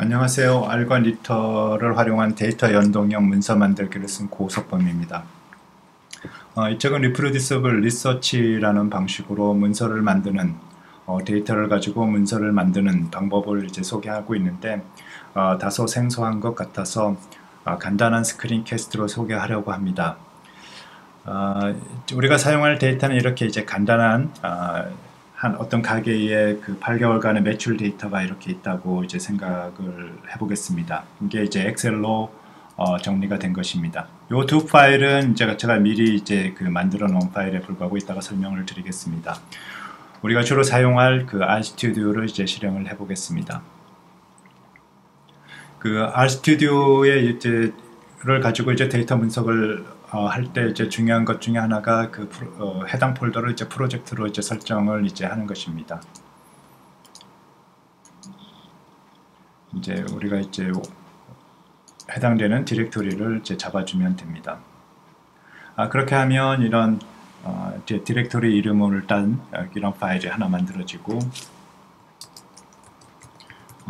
안녕하세요. 알과 리터를 활용한 데이터 연동형 문서 만들기를 쓴 고석범입니다. 어, 이 책은 리프로듀서블 리서치라는 방식으로 문서를 만드는 어, 데이터를 가지고 문서를 만드는 방법을 이제 소개하고 있는데 어, 다소 생소한 것 같아서 어, 간단한 스크린 캐스트로 소개하려고 합니다. 어, 우리가 사용할 데이터는 이렇게 이제 간단한 어, 한 어떤 가게의 그 8개월간의 매출 데이터가 이렇게 있다고 이제 생각을 해보겠습니다. 이게 이제 엑셀로 어, 정리가 된 것입니다. 이 두 파일은 제가, 제가 미리 이제 그 만들어 놓은 파일에 불과하고 이따가 설명을 드리겠습니다. 우리가 주로 사용할 그 RStudio를 이제 실행을 해보겠습니다. 그 RStudio의 이제를 가지고 이제 데이터 분석을 어, 할 때 이제 중요한 것 중에 하나가 그 프로, 어, 해당 폴더를 이제 프로젝트로 이제 설정을 이제 하는 것입니다. 이제 우리가 이제 해당되는 디렉토리를 이제 잡아주면 됩니다. 아, 그렇게 하면 이런 어, 디렉토리 이름을 딴 이런 파일이 하나 만들어지고 어,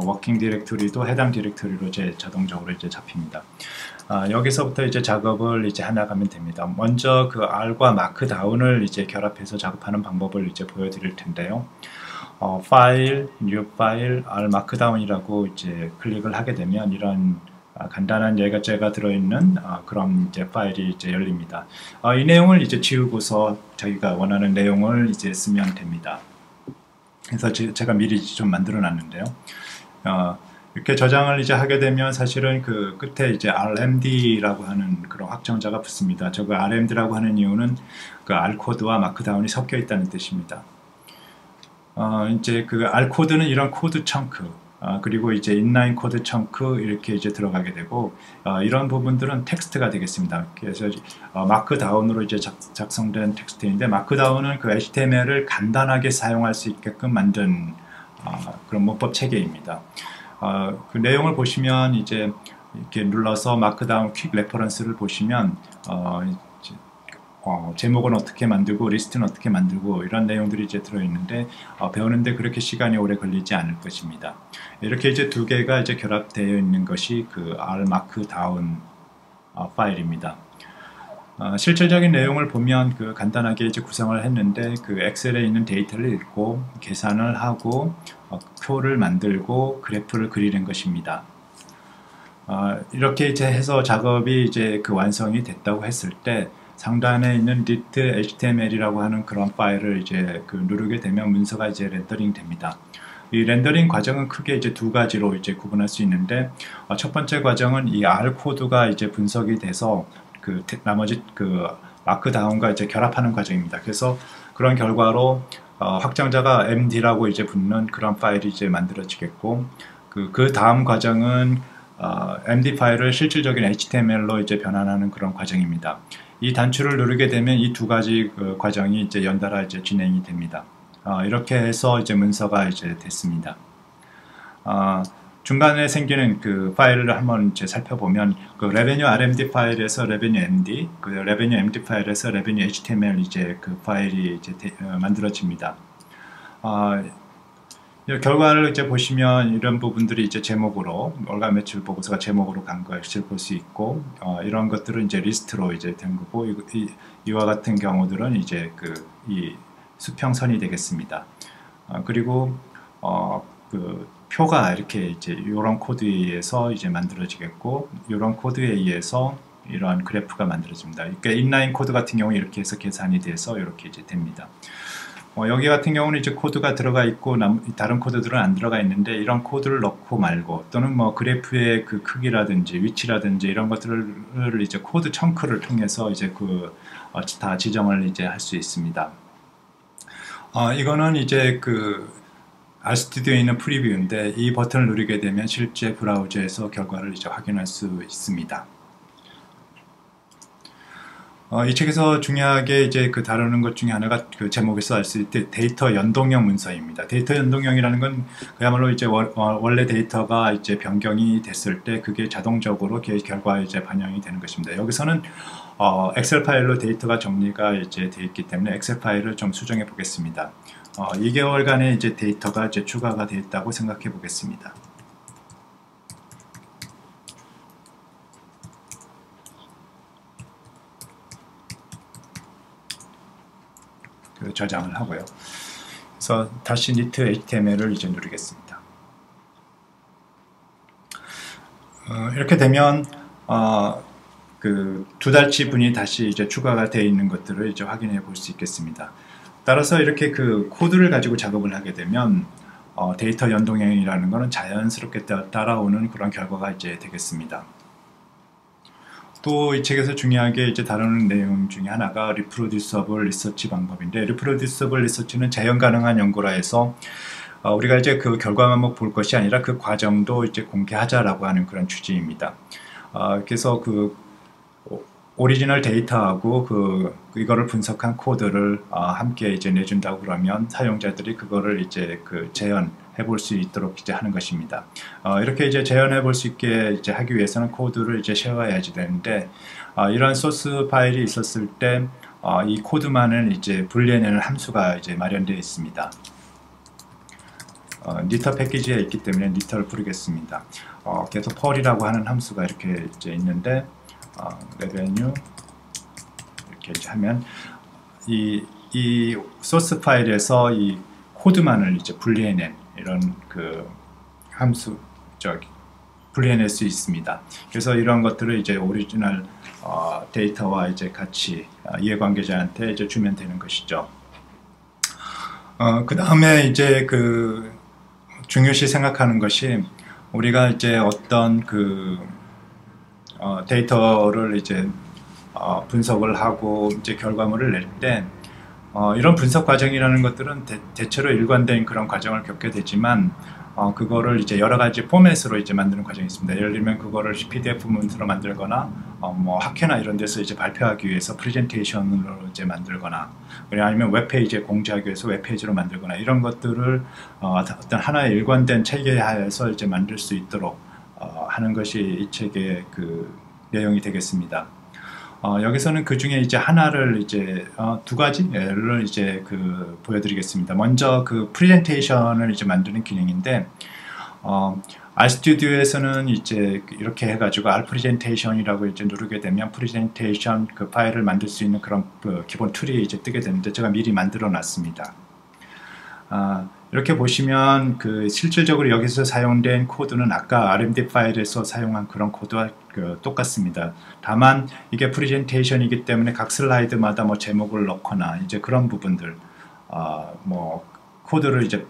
워킹 디렉토리도 해당 디렉토리로 이제 자동적으로 이제 잡힙니다. 아, 여기서부터 이제 작업을 이제 하나 가면 됩니다. 먼저 그 R과 마크다운을 이제 결합해서 작업하는 방법을 이제 보여드릴 텐데요. 어, 파일, new 파일, R 마크다운이라고 이제 클릭을 하게 되면 이런 아, 간단한 예가제가 들어있는 아, 그런 이제 파일이 이제 열립니다. 아, 이 내용을 이제 지우고서 저희가 원하는 내용을 이제 쓰면 됩니다. 그래서 제, 가 미리 좀 만들어 놨는데요. 어, 이렇게 저장을 이제 하게 되면 사실은 그 끝에 이제 RMD라고 하는 그런 확정자가 붙습니다. 저거 RMD라고 하는 이유는 그 R 코드와 마크다운이 섞여 있다는 뜻입니다. 어, 이제 그 R 코드는 이런 코드 청크, 어, 그리고 이제 인라인 코드 청크 이렇게 이제 들어가게 되고 어, 이런 부분들은 텍스트가 되겠습니다. 그래서 어, 마크다운으로 이제 작, 성된 텍스트인데 마크다운은 그 HTML을 간단하게 사용할 수 있게끔 만든 어, 그런 문법 체계입니다. 어, 그 내용을 보시면 이제 이렇게 눌러서 마크다운 퀵 레퍼런스를 보시면 어, 어, 제목은 어떻게 만들고 리스트는 어떻게 만들고 이런 내용들이 이제 들어있는데 어, 배우는데 그렇게 시간이 오래 걸리지 않을 것입니다. 이렇게 이제 두 개가 이제 결합되어 있는 것이 그 R 마크다운 어, 파일입니다. 어, 실질적인 내용을 보면 그 간단하게 이제 구성을 했는데 그 엑셀에 있는 데이터를 읽고 계산을 하고 어, 표를 만들고 그래프를 그리는 것입니다. 어, 이렇게 이제 해서 작업이 이제 그 완성이 됐다고 했을 때 상단에 있는 lit html이라고 하는 그런 파일을 이제 그 누르게 되면 문서가 이제 렌더링 됩니다. 이 렌더링 과정은 크게 이제 두 가지로 이제 구분할 수 있는데 어, 첫 번째 과정은 이 R 코드가 이제 분석이 돼서 그 나머지 그 마크 다운과 이제 결합하는 과정입니다. 그래서 그런 결과로 어, 확장자가 MD라고 이제 붙는 그런 파일이 이제 만들어지겠고 그, 그 다음 과정은 어, MD 파일을 실질적인 HTML로 이제 변환하는 그런 과정입니다. 이 단추를 누르게 되면 이 두 가지 그 과정이 이제 연달아 이제 진행이 됩니다. 어, 이렇게 해서 이제 문서가 이제 됐습니다. 어, 중간에 생기는 그 파일을 한번 이제 살펴보면 그 레베뉴 RMD 파일에서 레베뉴 MD, 그 레베뉴 MD 파일에서 레베뉴 HTML 이제 그 파일이 이제 대, 어, 만들어집니다. 어, 결과를 이제 보시면 이런 부분들이 이제 제목으로 월간 매출 보고서가 제목으로 간 것을 볼 수 있고 어, 이런 것들은 이제 리스트로 이제 된 거고 이, 이, 와 같은 경우들은 이제 그 이 수평선이 되겠습니다. 어, 그리고 어, 그 표가 이렇게 이제 이런 코드에 의해서 이제 만들어지겠고 이런 코드에 의해서 이러한 그래프가 만들어집니다. 그러니까 인라인 코드 같은 경우 이렇게 해서 계산이 돼서 이렇게 이제 됩니다. 어, 여기 같은 경우는 이제 코드가 들어가 있고 남, 다른 코드들은 안 들어가 있는데 이런 코드를 넣고 말고 또는 뭐 그래프의 그 크기라든지 위치라든지 이런 것들을 이제 코드 청크를 통해서 이제 그다 어, 지정을 이제 할 수 있습니다. 어, 이거는 이제 그 RStudi오에 있는 프리뷰인데 이 버튼을 누르게 되면 실제 브라우저에서 결과를 이제 확인할 수 있습니다. 어, 이 책에서 중요하게 이제 그 다루는 것 중에 하나가 그 제목에서 알 수 있듯 데이터 연동형 문서입니다. 데이터 연동형이라는 건 그야말로 이제 월, 어, 원래 데이터가 이제 변경이 됐을 때 그게 자동적으로 결과에 이제 반영이 되는 것입니다. 여기서는 어, 엑셀 파일로 데이터가 정리가 이제 되어 있기 때문에 엑셀 파일을 좀 수정해 보겠습니다. 어, 2개월간의 이제 데이터가 이제 추가가 됐다고 생각해 보겠습니다. 그 저장을 하고요. 그래서 다시 니트 HTML을 이제 누르겠습니다. 어, 이렇게 되면 어, 그두 달치 분이 다시 이제 추가가 되어 있는 것들을 이제 확인해 볼 수 있겠습니다. 따라서 이렇게 그 코드를 가지고 작업을 하게 되면 어, 데이터 연동형이라는 것은 자연스럽게 따라오는 그런 결과가 이제 되겠습니다. 또 이 책에서 중요하게 이제 다루는 내용 중에 하나가 리프로듀서블 리서치 방법인데 리프로듀서블 리서치는 재현 가능한 연구라 해서 어, 우리가 이제 그 결과만 볼 것이 아니라 그 과정도 이제 공개하자라고 하는 그런 취지입니다. 어, 그래서 그 오리지널 데이터하고 그 이거를 분석한 코드를 어, 함께 이제 내준다고 그러면 사용자들이 그거를 이제 그 재현 해 볼 수 있도록 이제 하는 것입니다. 어, 이렇게 이제 재현해 볼 수 있게 이제 하기 위해서는 코드를 이제 쉐어해야지 되는데 어, 이런 소스 파일이 있었을 때이 어, 코드만은 이제 분리해내는 함수가 이제 마련되어 있습니다. 어, 니터 패키지에 있기 때문에 니터를 부르겠습니다. 어, 계속 펄이라고 하는 함수가 이렇게 이제 있는데 어, 레베뉴 이렇게 이제 하면 이, 이 소스 파일에서 이 코드만을 이제 분리해낸 이런 그 함수 저기 분리해낼 수 있습니다. 그래서 이런 것들을 이제 오리지널 어, 데이터와 이제 같이 어, 이해관계자한테 이제 주면 되는 것이죠. 어, 그 다음에 이제 그 중요시 생각하는 것이 우리가 이제 어떤 그 어, 데이터를 이제 어, 분석을 하고 이제 결과물을 낼때 어, 이런 분석 과정이라는 것들은 대, 체로 일관된 그런 과정을 겪게 되지만 어, 그거를 이제 여러 가지 포맷으로 이제 만드는 과정이 있습니다. 예를 들면 그거를 PDF 문서로 만들거나 어, 뭐 학회나 이런 데서 이제 발표하기 위해서 프레젠테이션으로 이제 만들거나 아니면 웹페이지에 공지하기 위해서 웹페이지로 만들거나 이런 것들을 어, 어떤 하나의 일관된 체계 하에서 이제 만들 수 있도록 어, 하는 것이 이 책의 그 내용이 되겠습니다. 어, 여기서는 그 중에 이제 하나를 이제 어, 두 가지를 이제 그 보여드리겠습니다. 먼저 그 프레젠테이션을 이제 만드는 기능인데 어, 알스튜디오에서는 이제 이렇게 해가지고 알 프레젠테이션이라고 이제 누르게 되면 프레젠테이션 그 파일을 만들 수 있는 그런 그 기본 툴이 이제 뜨게 되는데 제가 미리 만들어 놨습니다. 아, 이렇게 보시면 그 실질적으로 여기서 사용된 코드는 아까 RMD 파일에서 사용한 그런 코드와 그 똑같습니다. 다만 이게 프레젠테이션이기 때문에 각 슬라이드마다 뭐 제목을 넣거나 이제 그런 부분들 어, 뭐 코드를 이제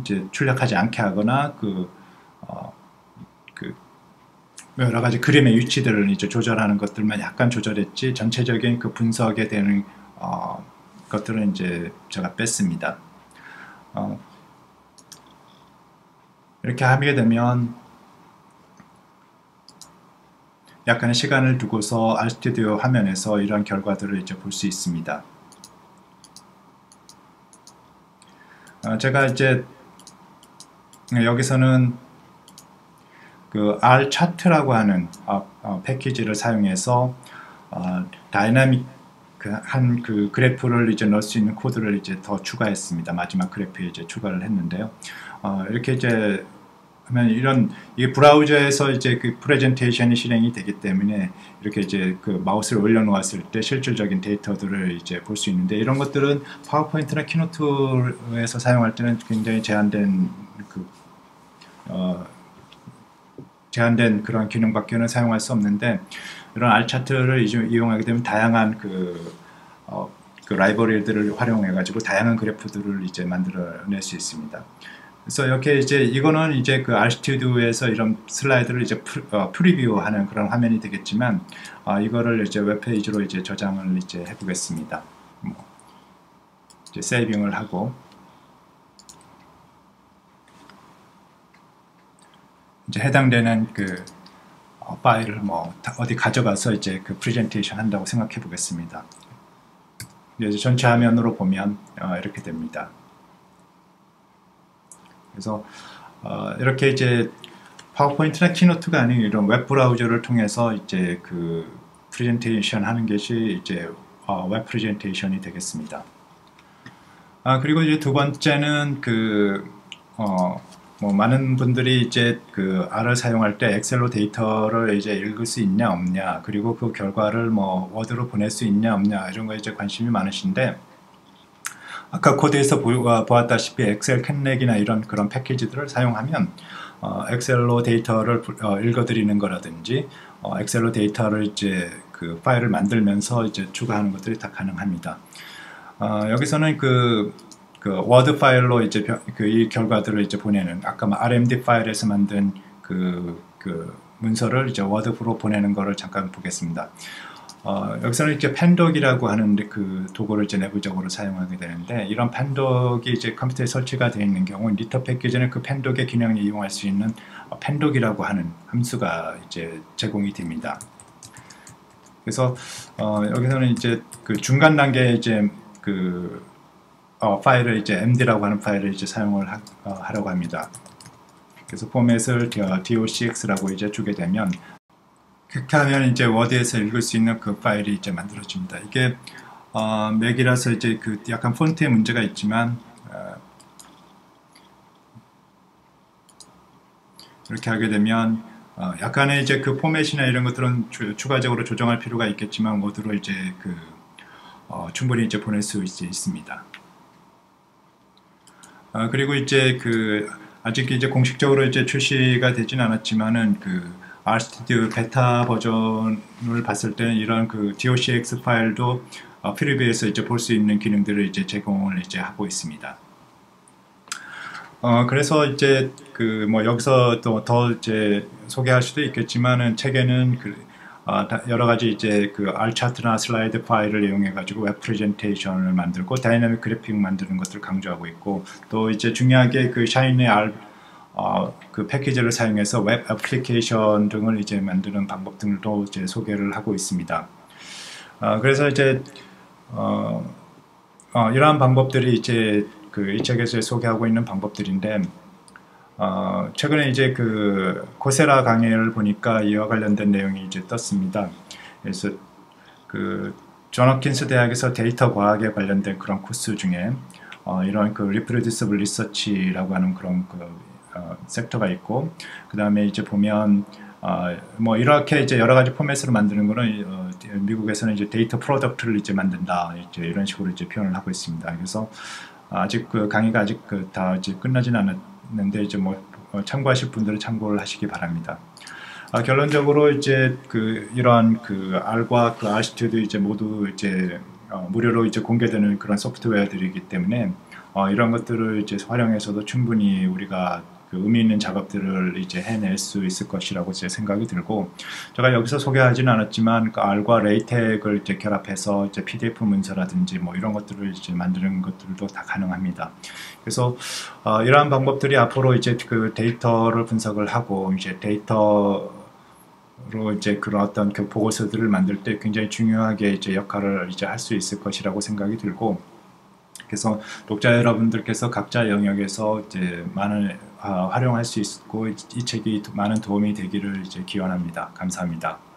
이제 출력하지 않게 하거나 그, 어, 그 여러 가지 그림의 위치들을 이제 조절하는 것들만 약간 조절했지 전체적인 그 분석에 되는 어, 것들은 이제 제가 뺐습니다. 어, 이렇게 하게 되면 약간의 시간을 두고서 알스튜디오 화면에서 이런 결과들을 이제 볼 수 있습니다. 어, 제가 이제 여기서는 그 R 차트라고 하는 어, 어, 패키지를 사용해서 어, 다이나믹 그 한그 그 그래프를 이제 넣을 수 있는 코드를 이제 더 추가했습니다. 마지막 그래프에 이제 추가를 했는데요. 어, 이렇게 이제 하면 이런 이 브라우저에서 이제 그 프레젠테이션이 실행이 되기 때문에 이렇게 이제 그 마우스를 올려놓았을 때 실질적인 데이터들을 이제 볼 수 있는데 이런 것들은 파워포인트나 키노트에서 사용할 때는 굉장히 제한된 그 어, 제한된 그런 기능밖에는 사용할 수 없는데 이런 R 차트를 이용하게 되면 다양한 그, 어, 그 라이브러리들을 활용해 가지고 다양한 그래프들을 이제 만들어낼 수 있습니다. 그래서 이렇게 이제 이거는 이제 그 RStudi오에서 이런 슬라이드를 이제 프, 어, 리뷰하는 그런 화면이 되겠지만 어, 이거를 이제 웹페이지로 이제 저장을 이제 해보겠습니다. 뭐 이제 세이빙을 하고 이제 해당되는 그 어, 파일을 뭐 어디 가져가서 이제 그 프레젠테이션 한다고 생각해 보겠습니다. 이제 전체 화면으로 보면 어, 이렇게 됩니다. 그래서 어, 이렇게 이제 파워포인트나 키노트가 아닌 이런 웹 브라우저를 통해서 이제 그 프레젠테이션 하는 것이 이제 어, 웹 프레젠테이션이 되겠습니다. 아 그리고 이제 두 번째는 그 어, 뭐 많은 분들이 이제 그 R을 사용할 때 엑셀로 데이터를 이제 읽을 수 있냐 없냐 그리고 그 결과를 뭐 워드로 보낼 수 있냐 없냐 이런 거에 이제 관심이 많으신데 아까 코드에서 보았다시피 엑셀 캔렉이나 이런 그런 패키지들을 사용하면 어, 엑셀로 데이터를 어, 읽어드리는 거라든지 어, 엑셀로 데이터를 이제 그 파일을 만들면서 이제 추가하는 것들이 다 가능합니다. 어, 여기서는 그, 그 워드 파일로 이제 그 이 결과들을 이제 보내는 아까 뭐 RMD 파일에서 만든 그, 그 문서를 이제 워드로 보내는 거를 잠깐 보겠습니다. 어, 여기서는 이제 팬독이라고 하는 그 도구를 이제 내부적으로 사용하게 되는데 이런 팬독이 이제 컴퓨터에 설치가 되어 있는 경우 리터 패키지는 그 팬독의 기능을 이용할 수 있는 팬독이라고 하는 함수가 이제 제공이 됩니다. 그래서 어, 여기서는 이제 그 중간 단계에 이제 그 어, 파일을 이제 MD라고 하는 파일을 이제 사용을 하, 어, 려고 합니다. 그래서 포맷을 docx라고 이제 주게 되면 그렇게 하면 이제 워드에서 읽을 수 있는 그 파일이 이제 만들어집니다. 이게 어, 맥이라서 이제 그 약간 폰트에 문제가 있지만 어, 이렇게 하게 되면 어, 약간의 이제 그 포맷이나 이런 것들은 주, 추가적으로 조정할 필요가 있겠지만 모두로 이제 그 어, 충분히 이제 보낼 수 이제 있습니다. 어, 그리고 이제 그 아직 이제 공식적으로 이제 출시가 되진 않았지만은 그 RStudio 베타 버전을 봤을 때는 이런 그 docx 파일도 어, 프리뷰에서 이제 볼 수 있는 기능들을 이제 제공을 이제 하고 있습니다. 어, 그래서 이제 그 뭐 여기서 또 더 이제 소개할 수도 있겠지만은 책에는 그 어, 여러 가지 이제 그 R 차트나 슬라이드 파일을 이용해 가지고 웹 프레젠테이션을 만들고 다이나믹 그래픽 만드는 것들을 강조하고 있고 또 이제 중요하게 그 샤인의 R 어, 그 패키지를 사용해서 웹 애플리케이션 등을 이제 만드는 방법 등도 이제 소개를 하고 있습니다. 어, 그래서 이제 어, 어, 이러한 방법들이 이제 그 이 책에서 소개하고 있는 방법들인데 어, 최근에 이제 그 코세라 강의를 보니까 이와 관련된 내용이 이제 떴습니다. 그래서 그 존 홉킨스 대학에서 데이터 과학에 관련된 그런 코스 중에 어, 이런 그 리프로듀서블 리서치라고 하는 그런 그 어, 섹터가 있고 그 다음에 이제 보면 어, 뭐 이렇게 이제 여러 가지 포맷으로 만드는 거는 어, 미국에서는 이제 데이터 프로덕트를 이제 만든다 이제 이런 식으로 이제 표현을 하고 있습니다. 그래서 아직 그 강의가 아직 그 다 이제 끝나진 않았는데 이제 뭐 어, 참고하실 분들은 참고를 하시기 바랍니다. 아, 결론적으로 이제 그 이러한 그 R과 그 R 스튜디오 이제 모두 이제 어, 무료로 이제 공개되는 그런 소프트웨어들이기 때문에 어, 이런 것들을 이제 활용해서도 충분히 우리가 그 의미 있는 작업들을 이제 해낼 수 있을 것이라고 제 생각이 들고 제가 여기서 소개하지는 않았지만 그 R과 레이텍을 이제 결합해서 이제 PDF 문서라든지 뭐 이런 것들을 이제 만드는 것들도 다 가능합니다. 그래서 어, 이러한 방법들이 앞으로 이제 그 데이터를 분석을 하고 이제 데이터 로 이제 그런 어떤 그 보고서들을 만들 때 굉장히 중요하게 이제 역할을 이제 할 수 있을 것이라고 생각이 들고 그래서 독자 여러분들께서 각자 영역에서 이제 많은 아, 활용할 수 있고 이 책이 많은 도움이 되기를 이제 기원합니다. 감사합니다.